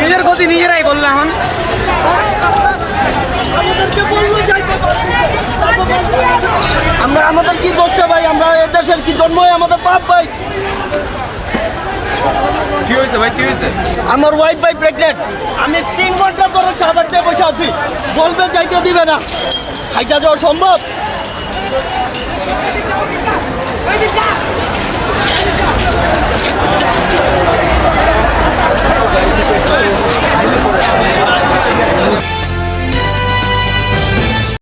নিজের ক্ষতি নিজেরাই বললে এখন। আমরা আমাদের কি দোষটা ভাই? আমরা দেশের কি জন্মই আমাদের পাপ ভাই। কি হয়েছে ভাই? কি হয়েছে? আমার ওয়াইফ ভাই প্রেগনেন্ট আমি তিন ঘণ্টা ধরে সাবাদ দিয়ে বসে আছি। বলতে চাইতে দিবে না। খাইটা যাওয়া সম্ভব?